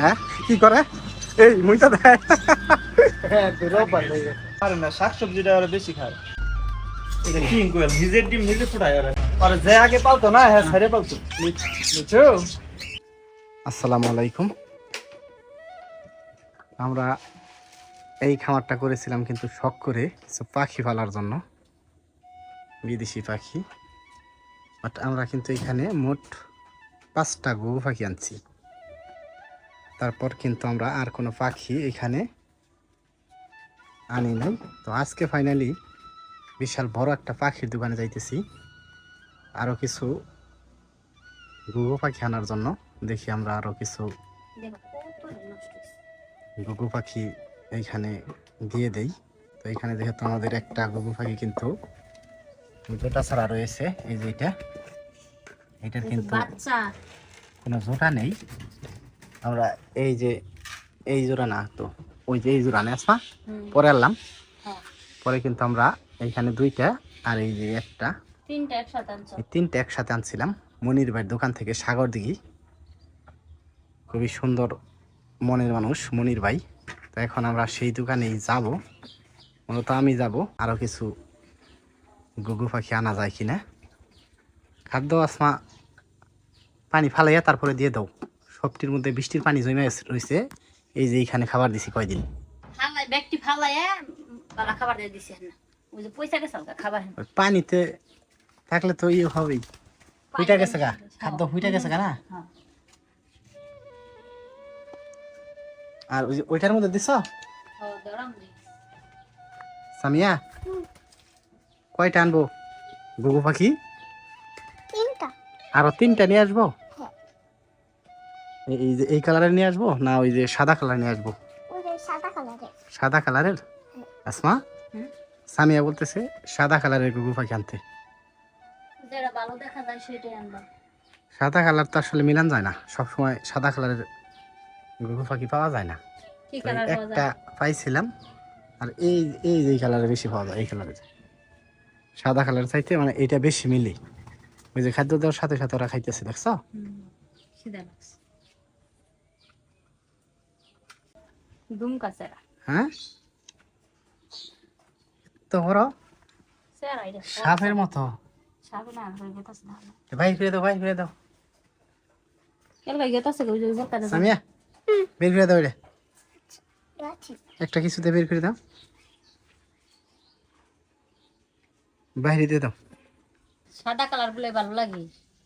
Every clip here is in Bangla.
হ্যাঁ? কি করে? এই মুইটা দেয় হ্যাঁ বেরো পারলে। না শাকসবজিটা ওরা বেশি খায়। এটা কি কোয়েল নিজের ডিম নিজে ফুটায় ওরা আর যে আগে পালতো না হ্যাঁ ছেড়ে পালতো। বুঝছ আসসালামু আলাইকুম। আমরা এই খামারটা করেছিলাম কিন্তু শখ করে পাখি পালার জন্য। বিদেশি পাখি। বাট আমরা কিন্তু এখানে মোট পাঁচটা গরু পাখি আনছি। তারপর কিন্তু আমরা আর কোনো পাখি এখানে আনি নাই। তো আজকে ফাইনালি বিশাল বড় একটা পাখির দোকানে যাইতেছি। আরও কিছু গুগু পাখি আনার জন্য দেখি আমরা আরও কিছু গুগু পাখি এইখানে দিয়ে দেই। তো এখানে যেহেতু আমাদের একটা গুগু পাখি কিন্তু জোটা ছাড়া রয়েছে, এই যে এটা। এটার কিন্তু বাচ্চা। কোনো জোটা নেই। আমরা এই যে এই জোড়া না তো ওই যে এই জোড়া নেই আসমা পরে আনলাম। হ্যাঁ। পরে কিন্তু আমরা এইখানে দুইটা আর এই যে একটা। তিনটা একসাথে আনছো? এই তিনটে একসাথে আনছিলাম। মনির ভাইয়ের দোকান থেকে সাগর দিঘি। খুবই সুন্দর মনের মানুষ মনির ভাই। তো এখন আমরা সেই দোকানেই যাব। মূলত আমি যাব। আরও কিছু গুগু পাখি আনা যায় কিনা। খাদ্য আসমা পানি ফালাইয়া তারপরে দিয়ে দাও। সবটির মধ্যে বৃষ্টির পানি জমে রয়েছে। এই যে এইখানে খাবার দিছি কয়দিন। ব্যক্তি ফালাইয়া খাবার দিয়ে দিছে না ওই যে পয়সা গেছে খাবার পানিতে থাকলে তো ইয়ে হবেই। হুইটা গেছে গা? খাদ্য হুইটা গেছে গা না? হ্যাঁ। আর ওই ওইটার মধ্যে দিছ? নেই। সামিয়া কয়টা আনব? গুগু পাখি? তিনটা। আরও তিনটা নিয়ে আসব? এই- এই যে এই কালারের নিয়ে আসব না ওই যে সাদা কালার নিয়ে আসব? সাদা কালারের সাদা কালারের আসমা? সামিয়া বলতেছে সাদা কালারের গুগু পাখি আনতে? যেটা ভালো দেখা যায় সেটাই আনবা। সাদা কালার তো আসলে মিলান যায় না। সবসময় সাদা কালারের গুগু পাখি পাওয়া যায় না? কালার একটা পাইছিলাম। আর এই এই যে কালারে বেশি পাওয়া যায় এই কালারের সাদা কালার চাইতে মানে এটা বেশি মিলে। ওই যে খাদ্য দেওয়ার সাথে সাথে ওরা খাইতেছে দেখছ? হ্যাঁ? তো বড় সাপের মতো। সাপে না গেতাছে না। এ ভাই ফিরে দাও ভাই ফিরে সামিয়া বের ফিরে দাও এটা। একটা কিছুতে বের করে দাও। বাইরে দিয়ে দাও। সাদা কালার বলে ভালো লাগে।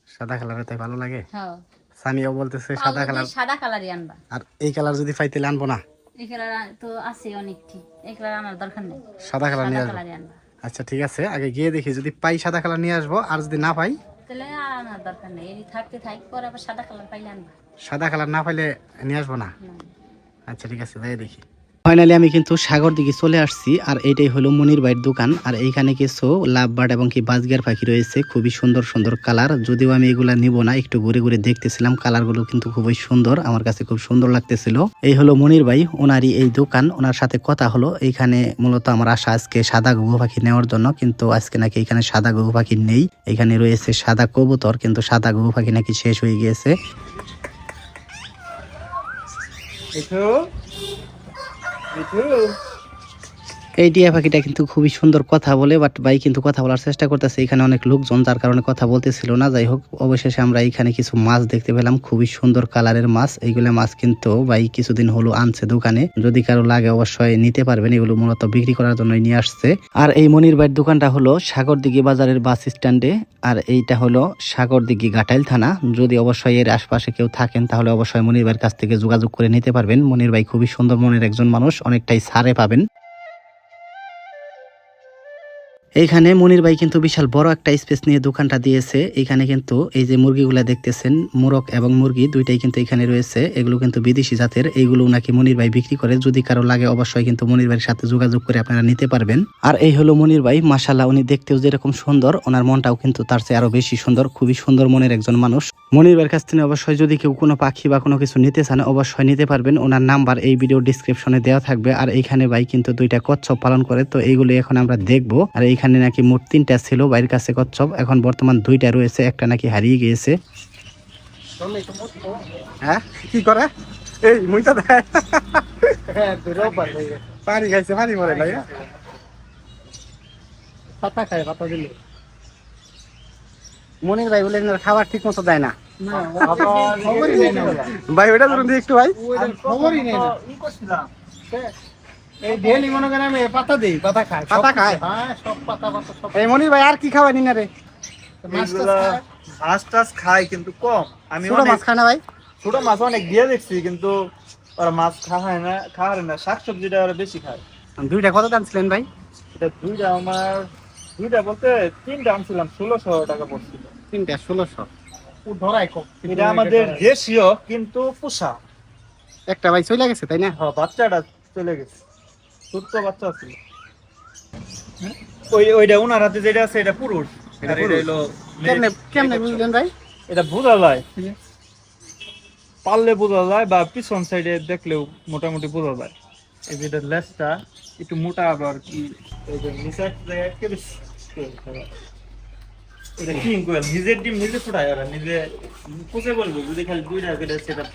সাদা কালারে তাই ভালো লাগে? হ্যাঁ। সামিয়াও বলতেছে সাদা কালার। সাদা কালারই আনবা। আর এই কালার যদি পাইতে আনব না? এই কালার তো আছে অনেকটি এই কালার আনার দরকার নেই। সাদা কালার নিয়ে আনবা। আচ্ছা ঠিক আছে। আগে গিয়ে দেখি যদি পাই সাদা কালার নিয়ে আসব আর যদি না পাই? তাহলে আর আনার দরকার নেই। এই থাকতে থাক পরে আবার সাদা কালার পাইলে আনবা। সাদা কালার না পাইলে নিয়ে আসব না। আচ্ছা ঠিক আছে যাই দেখি। ফাইনালি আমি কিন্তু সাগর দিকে চলে আসছি, আর এটাই হলো মনির ভাইয়ের দোকান। আর এইখানে কিছু লাভ বার্ড এবং কি বাজগিয়ার পাখি রয়েছে, খুবই সুন্দর সুন্দর কালার। যদিও আমি এগুলা নিব না, একটু ঘুরে ঘুরে দেখতেছিলাম, কালারগুলো কিন্তু খুবই সুন্দর, আমার কাছে খুব সুন্দর লাগতেছিল। এই হলো মনির ভাই, ওনারই এই দোকান, ওনার সাথে কথা হলো। এইখানে মূলত আমার আশা আজকে সাদা ঘুঘু পাখি নেওয়ার জন্য, কিন্তু আজকে নাকি এখানে সাদা ঘুঘু পাখি নেই। এখানে রয়েছে সাদা কবুতর, কিন্তু সাদা ঘুঘু পাখি নাকি শেষ হয়ে গিয়েছে। Me too. এই টিয়া পাখিটা কিন্তু খুবই সুন্দর কথা বলে বাট ভাই কিন্তু কথা বলার চেষ্টা করতেছে। এখানে অনেক লোকজন, যার কারণে কথা বলতেছিল না। যাই হোক, অবশেষে আমরা এখানে কিছু মাছ দেখতে পেলাম, খুবই সুন্দর কালারের মাছ। এইগুলো মাছ কিন্তু ভাই কিছুদিন হলো আনছে দোকানে। যদি কারও লাগে অবশ্যই নিতে পারবেন, এগুলো মূলত বিক্রি করার জন্যই নিয়ে আসছে। আর এই মনির ভাইয়ের দোকানটা হলো সাগরদিঘি বাজারের বাস স্ট্যান্ডে। আর এইটা হলো সাগরদিঘি ঘাটাইল থানা। যদি অবশ্যই এর আশপাশে কেউ থাকেন, তাহলে অবশ্যই মনির ভাইয়ের কাছ থেকে যোগাযোগ করে নিতে পারবেন। মনির ভাই খুবই সুন্দর মনের একজন মানুষ, অনেকটাই সারে পাবেন। এইখানে মনির ভাই কিন্তু বিশাল বড় একটা স্পেস নিয়ে দোকানটা দিয়েছে। এখানে কিন্তু এই যে মুরগিগুলা দেখতেছেন, মুরগ এবং মুরগি দুইটাই কিন্তু এখানে রয়েছে। এগুলো কিন্তু বিদেশি জাতের এইগুলো নাকি মনির ভাই বিক্রি করে। যদি কারও লাগে অবশ্যই কিন্তু মনির ভাইয়ের সাথে যোগাযোগ করে আপনারা নিতে পারবেন। আর এই হলো মনির ভাই মাসাল্লাহ উনি দেখতেও যেরকম সুন্দর, ওনার মনটাও কিন্তু তার চেয়ে আরও বেশি সুন্দর, খুবই সুন্দর মনের একজন মানুষ। ভাইয়ের কাছ থেকে অবশ্যই যদি কেউ কোনো পাখি বা কোনো কিছু নিতে চান অবশ্যই নিতে পারবেন। ওনার নাম্বার এই ভিডিও ডিসক্রিপশনে দেওয়া থাকবে। আর এইখানে ভাই কিন্তু দুইটা কচ্ছপ পালন করে তো এইগুলো এখন আমরা দেখব। আর এইখানে নাকি মোট তিনটা ছিল বাইরের কাছে কচ্ছপ। এখন বর্তমান দুইটা রয়েছে একটা নাকি হারিয়ে গিয়েছে। হ্যাঁ? কি করে? এই মুইটা দেয় হ্যাঁ রোববার গেছে। পানি খাইছে পানি মরে নাই পাতা খায় পাতা দিলে। মনির ভাই বলে খাবার ঠিক মতো দেয় না। ভাই ওটা ধরুন দিয়ে একটু ভাই। খবরই নেই। না ই করছিলাম এই ডেলি মনে করেন আমি পাতা দেই পাতা খায় পাতা খায়? হ্যাঁ সব পাতা পাতা সব এই মনির ভাই আর কি খাওয়ানি না রে? মাছ মাছ টাছ খায় কিন্তু কম। আমি ছোট মাছ খায় না ভাই? ছোট মাছ অনেক দিয়ে দেখছি কিন্তু ওরা মাছ খায় না খায় না। শাকসবজিটা ওরা বেশি খায়। দুইটা কত দাম ছিলেন ভাই? এটা দুইটা আমার দুইটা বলতে তিনটা আনছিলাম ষোলোশো টাকা পড়ছিল। তিনটা ষোলোশো। ধরাই কম এটা আমাদের দেশীয় কিন্তু পোষা। একটা ভাই চলে গেছে তাই না? হ্যাঁ বাচ্চাটা চলে গেছে। ছোট্ট বাচ্চা ছিল ওই ওইটা ওনার হাতে যেটা আছে এটা পুরুষ। আর এটা হলো কেমনে কেমনে বুঝলেন ভাই? এটা বোঝা যায় পারলে বোঝা যায় বা পিছন সাইডে দেখলেও মোটামুটি বোঝা যায় এই যে লেজটা একটু মোটা আবার কি বেশি। এটা কিং কোয়েল নিজের ডিম নিজে ফুটায় ওরা নিজে পুষে বলব যদি খালি দুইটা করে সেট আপ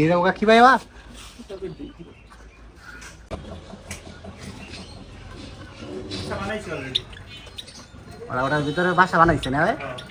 নিরামকা কি ভাই বা বানাইছি already। ওরা ওটার ভিতরে বাসা বানাইছে না ভাই হ্যাঁ।